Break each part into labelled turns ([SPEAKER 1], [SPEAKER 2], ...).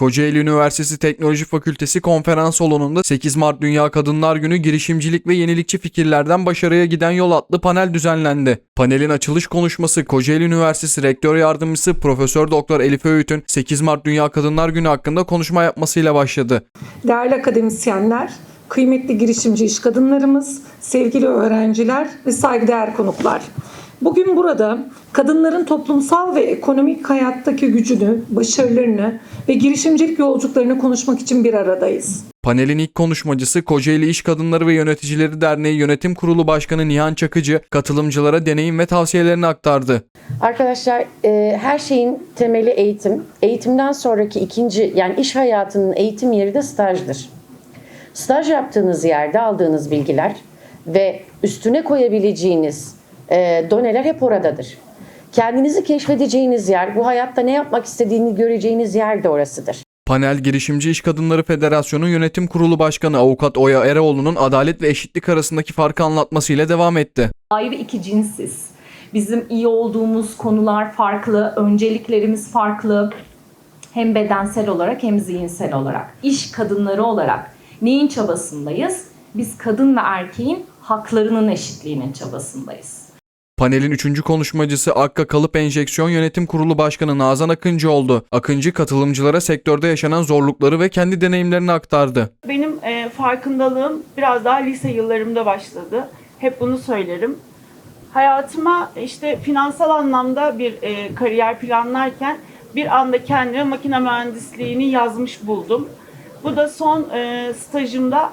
[SPEAKER 1] Kocaeli Üniversitesi Teknoloji Fakültesi konferans salonunda 8 Mart Dünya Kadınlar Günü girişimcilik ve yenilikçi fikirlerden başarıya giden yol adlı panel düzenlendi. Panelin açılış konuşması Kocaeli Üniversitesi Rektör Yardımcısı Profesör Doktor Elif Öğüt'ün 8 Mart Dünya Kadınlar Günü hakkında konuşma yapmasıyla başladı.
[SPEAKER 2] Değerli akademisyenler, kıymetli girişimci iş kadınlarımız, sevgili öğrenciler ve saygıdeğer konuklar. Bugün burada kadınların toplumsal ve ekonomik hayattaki gücünü, başarılarını ve girişimcilik yolculuklarını konuşmak için bir aradayız.
[SPEAKER 1] Panelin ilk konuşmacısı Kocaeli İş Kadınları ve Yöneticileri Derneği Yönetim Kurulu Başkanı Nihan Çakıcı katılımcılara deneyim ve tavsiyelerini aktardı.
[SPEAKER 3] Arkadaşlar e, her şeyin temeli eğitim. Eğitimden sonraki ikinci yani iş hayatının eğitim yeri de stajdır. Staj yaptığınız yerde aldığınız bilgiler ve üstüne koyabileceğiniz e, doneler hep oradadır. Kendinizi keşfedeceğiniz yer, bu hayatta ne yapmak istediğini göreceğiniz yer de orasıdır.
[SPEAKER 1] Panel Girişimci İş Kadınları Federasyonu Yönetim Kurulu Başkanı Avukat Oya Eroğlu'nun adalet ve eşitlik arasındaki farkı anlatmasıyla devam etti.
[SPEAKER 4] ayrı iki cinsiz. Bizim iyi olduğumuz konular farklı, önceliklerimiz farklı. Hem bedensel olarak hem zihinsel olarak. İş kadınları olarak neyin çabasındayız? Biz kadın ve erkeğin haklarının eşitliğinin çabasındayız.
[SPEAKER 1] Panelin üçüncü konuşmacısı Akka Kalıp Enjeksiyon Yönetim Kurulu Başkanı Nazan Akıncı oldu. Akıncı katılımcılara sektörde yaşanan zorlukları ve kendi deneyimlerini aktardı.
[SPEAKER 5] Benim e, farkındalığım biraz daha lise yıllarımda başladı. Hep bunu söylerim. Hayatıma işte finansal anlamda bir e, kariyer planlarken bir anda kendime makine mühendisliğini yazmış buldum. Bu da son e, stajımda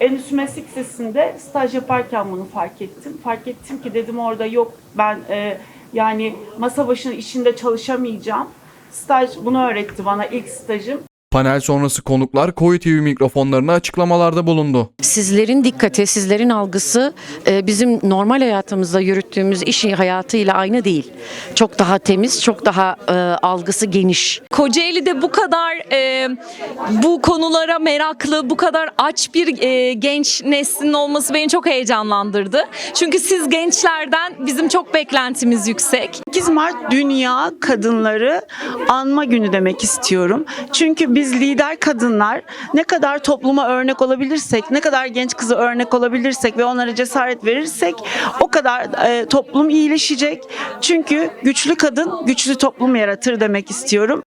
[SPEAKER 5] Endüstri Meslek Lisesi'nde staj yaparken bunu fark ettim. Fark ettim ki dedim orada yok ben e, yani masa başının işinde çalışamayacağım. Staj bunu öğretti bana ilk stajım.
[SPEAKER 1] Panel sonrası konuklar Koyu TV mikrofonlarına açıklamalarda bulundu.
[SPEAKER 3] Sizlerin dikkati, sizlerin algısı e, bizim normal hayatımızda yürüttüğümüz iş hayatıyla aynı değil. Çok daha temiz, çok daha e, algısı geniş.
[SPEAKER 6] Kocaeli'de bu kadar e, bu konulara meraklı, bu kadar aç bir genç neslin olması beni çok heyecanlandırdı. Çünkü siz gençlerden bizim çok beklentimiz yüksek.
[SPEAKER 7] 8 Mart Dünya Kadınları Anma Günü demek istiyorum. Çünkü biz lider kadınlar ne kadar topluma örnek olabilirsek, ne kadar genç kızı örnek olabilirsek ve onlara cesaret verirsek o kadar e, toplum iyileşecek. Çünkü güçlü kadın güçlü toplum yaratır demek istiyorum.